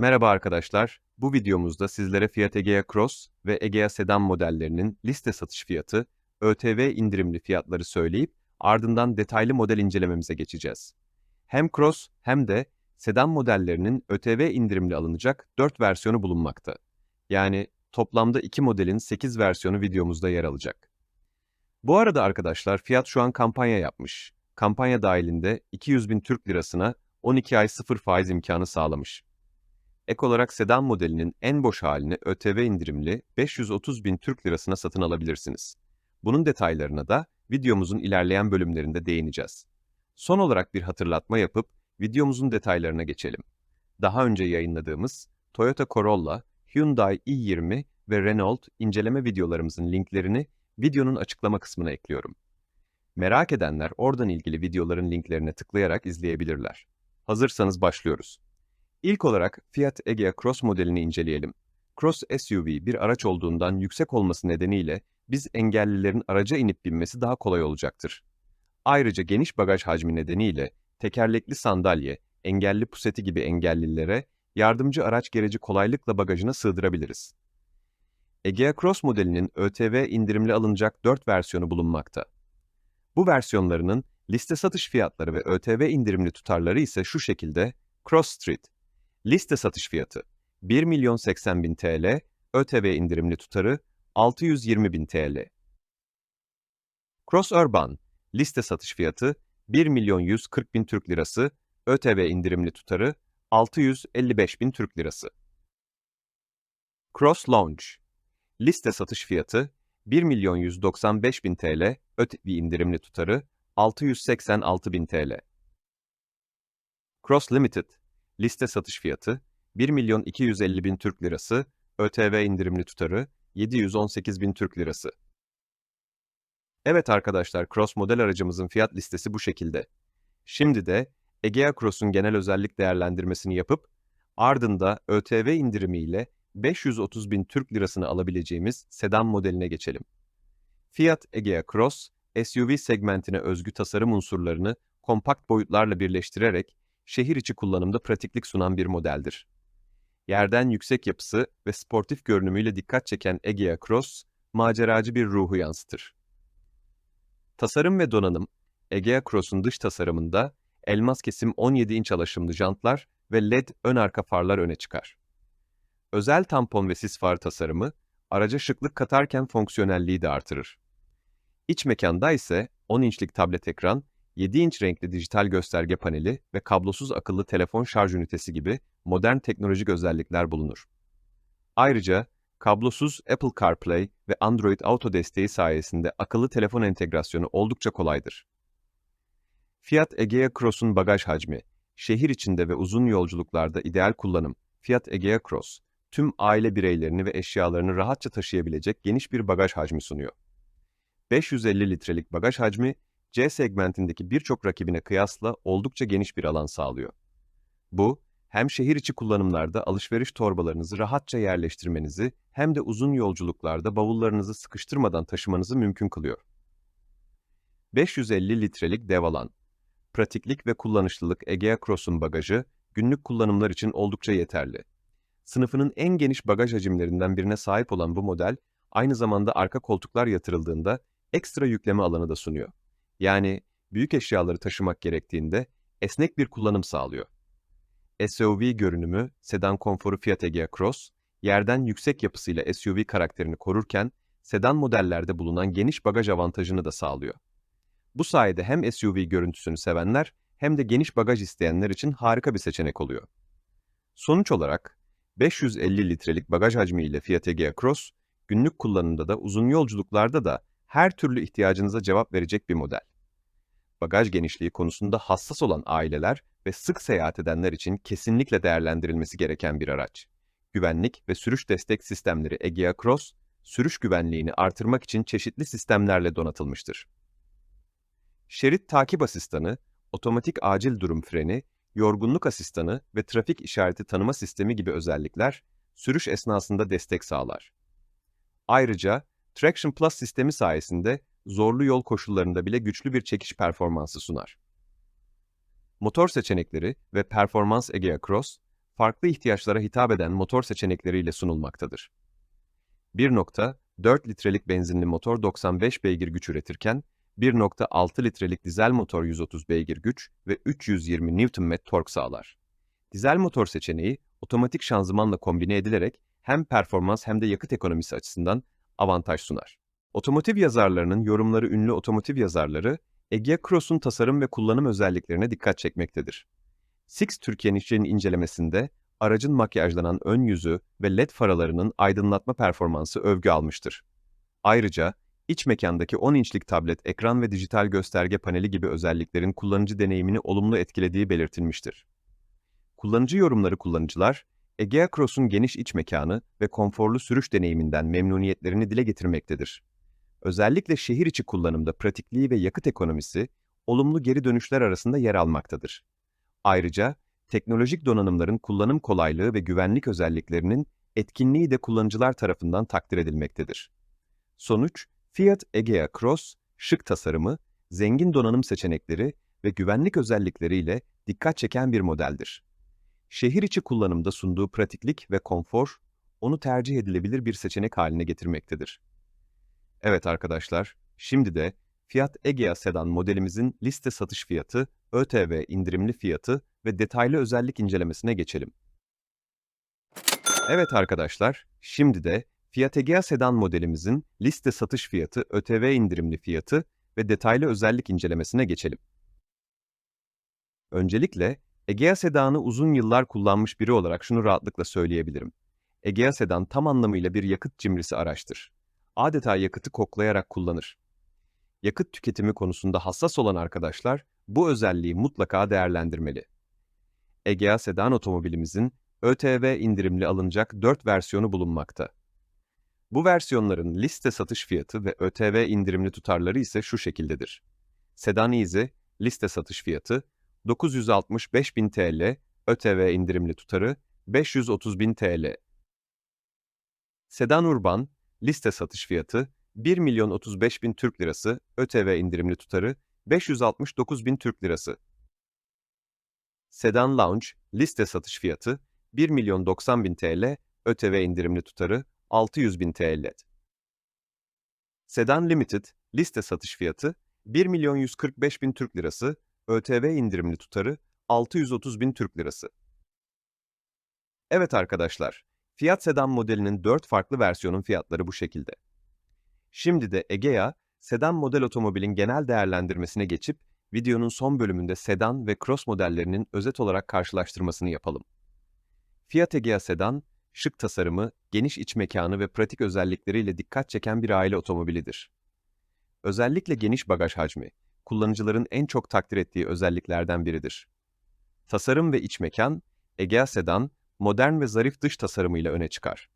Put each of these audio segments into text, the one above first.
Merhaba arkadaşlar. Bu videomuzda sizlere Fiat Egea Cross ve Egea Sedan modellerinin liste satış fiyatı, ÖTV indirimli fiyatları söyleyip ardından detaylı model incelememize geçeceğiz. Hem Cross hem de sedan modellerinin ÖTV indirimli alınacak 4 versiyonu bulunmakta. Yani toplamda 2 modelin 8 versiyonu videomuzda yer alacak. Bu arada arkadaşlar Fiat şu an kampanya yapmış. Kampanya dahilinde 200 bin Türk lirasına 12 ay sıfır faiz imkanı sağlamış. Ek olarak sedan modelinin en boş halini ÖTV indirimli 530 bin Türk lirasına satın alabilirsiniz. Bunun detaylarına da videomuzun ilerleyen bölümlerinde değineceğiz. Son olarak bir hatırlatma yapıp videomuzun detaylarına geçelim. Daha önce yayınladığımız Toyota Corolla, Hyundai i20 ve Renault inceleme videolarımızın linklerini videonun açıklama kısmına ekliyorum. Merak edenler oradan ilgili videoların linklerine tıklayarak izleyebilirler. Hazırsanız başlıyoruz. İlk olarak Fiat Egea Cross modelini inceleyelim. Cross SUV bir araç olduğundan yüksek olması nedeniyle biz engellilerin araca inip binmesi daha kolay olacaktır. Ayrıca geniş bagaj hacmi nedeniyle tekerlekli sandalye, engelli puseti gibi engellilere yardımcı araç gereci kolaylıkla bagajına sığdırabiliriz. Egea Cross modelinin ÖTV indirimli alınacak 4 versiyonu bulunmakta. Bu versiyonlarının liste satış fiyatları ve ÖTV indirimli tutarları ise şu şekilde Cross Street Liste satış fiyatı 1 milyon 80 bin TL, ÖTV indirimli tutarı 620 bin TL. Cross Urban Liste satış fiyatı 1 milyon 140 bin Türk lirası, ÖTV indirimli tutarı 655 bin Türk lirası. Cross Launch Liste satış fiyatı 1 milyon 195 bin TL, ÖTV indirimli tutarı 686 bin TL. Cross Limited Liste satış fiyatı 1 milyon 250 bin Türk lirası, ÖTV indirimli tutarı 718 bin Türk lirası. Evet arkadaşlar, Cross model aracımızın fiyat listesi bu şekilde. Şimdi de Egea Cross'un genel özellik değerlendirmesini yapıp ardında ÖTV indirimiyle 530 bin Türk lirasını alabileceğimiz sedan modeline geçelim. Fiat Egea Cross, SUV segmentine özgü tasarım unsurlarını kompakt boyutlarla birleştirerek şehir içi kullanımda pratiklik sunan bir modeldir. Yerden yüksek yapısı ve sportif görünümüyle dikkat çeken Egea Cross, maceracı bir ruhu yansıtır. Tasarım ve donanım, Egea Cross'un dış tasarımında elmas kesim 17 inç alaşımlı jantlar ve LED ön arka farlar öne çıkar. Özel tampon ve sis far tasarımı, araca şıklık katarken fonksiyonelliği de artırır. İç mekanda ise 10 inçlik tablet ekran 7 inç renkli dijital gösterge paneli ve kablosuz akıllı telefon şarj ünitesi gibi modern teknolojik özellikler bulunur. Ayrıca kablosuz Apple CarPlay ve Android Auto desteği sayesinde akıllı telefon entegrasyonu oldukça kolaydır. Fiat Egea Cross'un bagaj hacmi, şehir içinde ve uzun yolculuklarda ideal kullanım, Fiat Egea Cross, tüm aile bireylerini ve eşyalarını rahatça taşıyabilecek geniş bir bagaj hacmi sunuyor. 550 litrelik bagaj hacmi, C segmentindeki birçok rakibine kıyasla oldukça geniş bir alan sağlıyor. Bu, hem şehir içi kullanımlarda alışveriş torbalarınızı rahatça yerleştirmenizi hem de uzun yolculuklarda bavullarınızı sıkıştırmadan taşımanızı mümkün kılıyor. 550 litrelik dev alan. Pratiklik ve kullanışlılık Egea Cross'un bagajı günlük kullanımlar için oldukça yeterli. Sınıfının en geniş bagaj hacimlerinden birine sahip olan bu model, aynı zamanda arka koltuklar yatırıldığında ekstra yükleme alanı da sunuyor. Yani büyük eşyaları taşımak gerektiğinde esnek bir kullanım sağlıyor. SUV görünümü, sedan konforu Fiat Egea Cross, yerden yüksek yapısıyla SUV karakterini korurken, sedan modellerde bulunan geniş bagaj avantajını da sağlıyor. Bu sayede hem SUV görüntüsünü sevenler hem de geniş bagaj isteyenler için harika bir seçenek oluyor. Sonuç olarak 550 litrelik bagaj hacmiyle Fiat Egea Cross, günlük kullanımda da uzun yolculuklarda da her türlü ihtiyacınıza cevap verecek bir model. Bagaj genişliği konusunda hassas olan aileler ve sık seyahat edenler için kesinlikle değerlendirilmesi gereken bir araç. Güvenlik ve sürüş destek sistemleri Egea Cross, sürüş güvenliğini artırmak için çeşitli sistemlerle donatılmıştır. Şerit takip asistanı, otomatik acil durum freni, yorgunluk asistanı ve trafik işareti tanıma sistemi gibi özellikler sürüş esnasında destek sağlar. Ayrıca Traction Plus sistemi sayesinde zorlu yol koşullarında bile güçlü bir çekiş performansı sunar. Motor seçenekleri ve performans Egea Cross, farklı ihtiyaçlara hitap eden motor seçenekleriyle sunulmaktadır. 1.4 litrelik benzinli motor 95 beygir güç üretirken, 1.6 litrelik dizel motor 130 beygir güç ve 320 Nm tork sağlar. Dizel motor seçeneği otomatik şanzımanla kombine edilerek hem performans hem de yakıt ekonomisi açısından avantaj sunar. Otomotiv yazarlarının yorumları ünlü otomotiv yazarları, Egea Cross'un tasarım ve kullanım özelliklerine dikkat çekmektedir. Six Türkiye'nin incelemesinde aracın makyajlanan ön yüzü ve led faralarının aydınlatma performansı övgü almıştır. Ayrıca iç mekandaki 10 inçlik tablet ekran ve dijital gösterge paneli gibi özelliklerin kullanıcı deneyimini olumlu etkilediği belirtilmiştir. Kullanıcı yorumları kullanıcılar, Egea Cross'un geniş iç mekanı ve konforlu sürüş deneyiminden memnuniyetlerini dile getirmektedir. Özellikle şehir içi kullanımda pratikliği ve yakıt ekonomisi, olumlu geri dönüşler arasında yer almaktadır. Ayrıca, teknolojik donanımların kullanım kolaylığı ve güvenlik özelliklerinin etkinliği de kullanıcılar tarafından takdir edilmektedir. Sonuç, Fiat Egea Cross, şık tasarımı, zengin donanım seçenekleri ve güvenlik özellikleriyle dikkat çeken bir modeldir. Şehir içi kullanımda sunduğu pratiklik ve konfor, onu tercih edilebilir bir seçenek haline getirmektedir. Evet arkadaşlar, şimdi de Fiat Egea sedan modelimizin liste satış fiyatı, ÖTV indirimli fiyatı ve detaylı özellik incelemesine geçelim. Evet arkadaşlar, şimdi de Fiat Egea sedan modelimizin liste satış fiyatı, ÖTV indirimli fiyatı ve detaylı özellik incelemesine geçelim. Öncelikle Egea sedanı uzun yıllar kullanmış biri olarak şunu rahatlıkla söyleyebilirim. Egea sedan tam anlamıyla bir yakıt cimrisi araçtır. Adeta yakıtı koklayarak kullanır. Yakıt tüketimi konusunda hassas olan arkadaşlar bu özelliği mutlaka değerlendirmeli. Egea sedan otomobilimizin ÖTV indirimli alınacak 4 versiyonu bulunmakta. Bu versiyonların liste satış fiyatı ve ÖTV indirimli tutarları ise şu şekildedir. Sedan Easy, liste satış fiyatı 965.000 TL, ÖTV indirimli tutarı 530.000 TL. Sedan Urban, liste satış fiyatı 1 milyon 35 bin Türk Lirası, ÖTV indirimli tutarı 569 bin Türk Lirası. Sedan Lounge, liste satış fiyatı 1 milyon 90 bin TL, ÖTV indirimli tutarı 600 bin TL. Sedan Limited, liste satış fiyatı 1 milyon 145 bin Türk Lirası, ÖTV indirimli tutarı 630 bin Türk Lirası. Evet arkadaşlar, Fiat Sedan modelinin 4 farklı versiyonun fiyatları bu şekilde. Şimdi de Egea, sedan model otomobilin genel değerlendirmesine geçip, videonun son bölümünde sedan ve cross modellerinin özet olarak karşılaştırmasını yapalım. Fiat Egea sedan, şık tasarımı, geniş iç mekanı ve pratik özellikleriyle dikkat çeken bir aile otomobilidir. Özellikle geniş bagaj hacmi, kullanıcıların en çok takdir ettiği özelliklerden biridir. Tasarım ve iç mekan, Egea sedan, modern ve zarif dış tasarımıyla öne çıkar.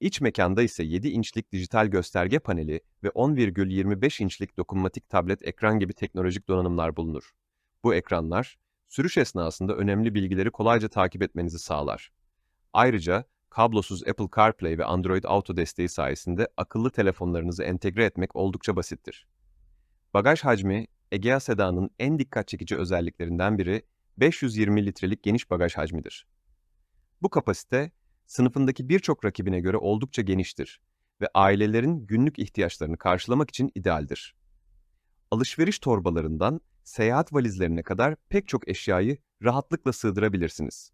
İç mekanda ise 7 inçlik dijital gösterge paneli ve 10,25 inçlik dokunmatik tablet ekran gibi teknolojik donanımlar bulunur. Bu ekranlar, sürüş esnasında önemli bilgileri kolayca takip etmenizi sağlar. Ayrıca, kablosuz Apple CarPlay ve Android Auto desteği sayesinde akıllı telefonlarınızı entegre etmek oldukça basittir. Bagaj hacmi, Egea sedanın en dikkat çekici özelliklerinden biri 520 litrelik geniş bagaj hacmidir. Bu kapasite, sınıfındaki birçok rakibine göre oldukça geniştir ve ailelerin günlük ihtiyaçlarını karşılamak için idealdir. Alışveriş torbalarından seyahat valizlerine kadar pek çok eşyayı rahatlıkla sığdırabilirsiniz.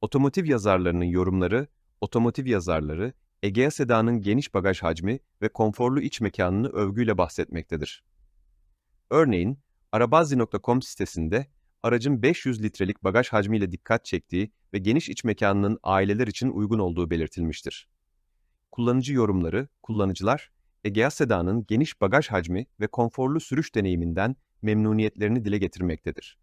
Otomotiv yazarlarının yorumları, otomotiv yazarları, Egea sedanın geniş bagaj hacmi ve konforlu iç mekanını övgüyle bahsetmektedir. Örneğin, arabazi.com sitesinde aracın 500 litrelik bagaj hacmiyle dikkat çektiği ve geniş iç mekanının aileler için uygun olduğu belirtilmiştir. Kullanıcı yorumları, kullanıcılar, Egea Sedan'ın geniş bagaj hacmi ve konforlu sürüş deneyiminden memnuniyetlerini dile getirmektedir.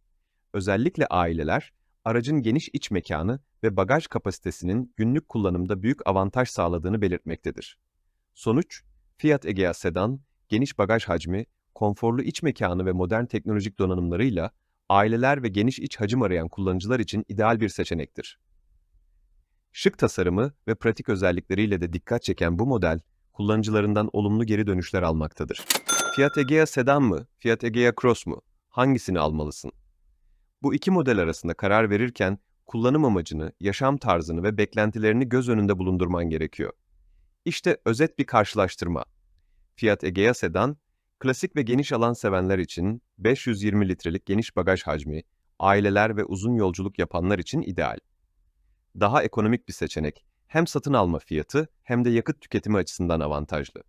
Özellikle aileler, aracın geniş iç mekanı ve bagaj kapasitesinin günlük kullanımda büyük avantaj sağladığını belirtmektedir. Sonuç, Fiat Egea Sedan, geniş bagaj hacmi, konforlu iç mekanı ve modern teknolojik donanımlarıyla aileler ve geniş iç hacim arayan kullanıcılar için ideal bir seçenektir. Şık tasarımı ve pratik özellikleriyle de dikkat çeken bu model, kullanıcılarından olumlu geri dönüşler almaktadır. Fiat Egea Sedan mı, Fiat Egea Cross mu? Hangisini almalısın? Bu iki model arasında karar verirken kullanım amacını, yaşam tarzını ve beklentilerini göz önünde bulundurman gerekiyor. İşte özet bir karşılaştırma. Fiat Egea sedan, klasik ve geniş alan sevenler için 520 litrelik geniş bagaj hacmi, aileler ve uzun yolculuk yapanlar için ideal. Daha ekonomik bir seçenek, hem satın alma fiyatı hem de yakıt tüketimi açısından avantajlı.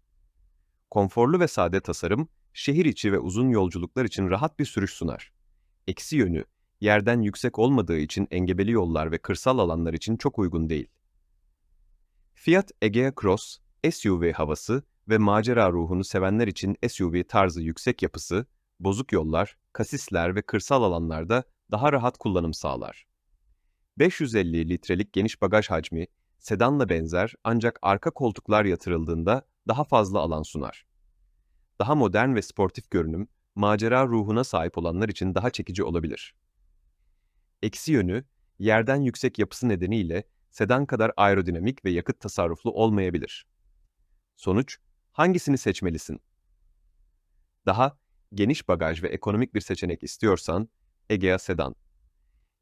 Konforlu ve sade tasarım, şehir içi ve uzun yolculuklar için rahat bir sürüş sunar. Eksi yönü, yerden yüksek olmadığı için engebeli yollar ve kırsal alanlar için çok uygun değil. Fiat Egea Cross, SUV havası ve macera ruhunu sevenler için SUV tarzı yüksek yapısı, bozuk yollar, kasisler ve kırsal alanlarda daha rahat kullanım sağlar. 550 litrelik geniş bagaj hacmi, sedanla benzer ancak arka koltuklar yatırıldığında daha fazla alan sunar. Daha modern ve sportif görünüm, macera ruhuna sahip olanlar için daha çekici olabilir. Eksi yönü, yerden yüksek yapısı nedeniyle sedan kadar aerodinamik ve yakıt tasarruflu olmayabilir. Sonuç, hangisini seçmelisin? Daha geniş bagaj ve ekonomik bir seçenek istiyorsan, Egea Sedan.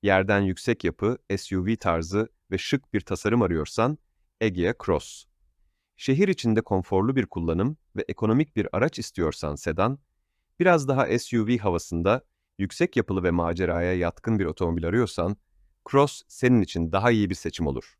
Yerden yüksek yapı, SUV tarzı ve şık bir tasarım arıyorsan, Egea Cross. Şehir içinde konforlu bir kullanım ve ekonomik bir araç istiyorsan sedan, biraz daha SUV havasında, yüksek yapılı ve maceraya yatkın bir otomobil arıyorsan, Cross senin için daha iyi bir seçim olur.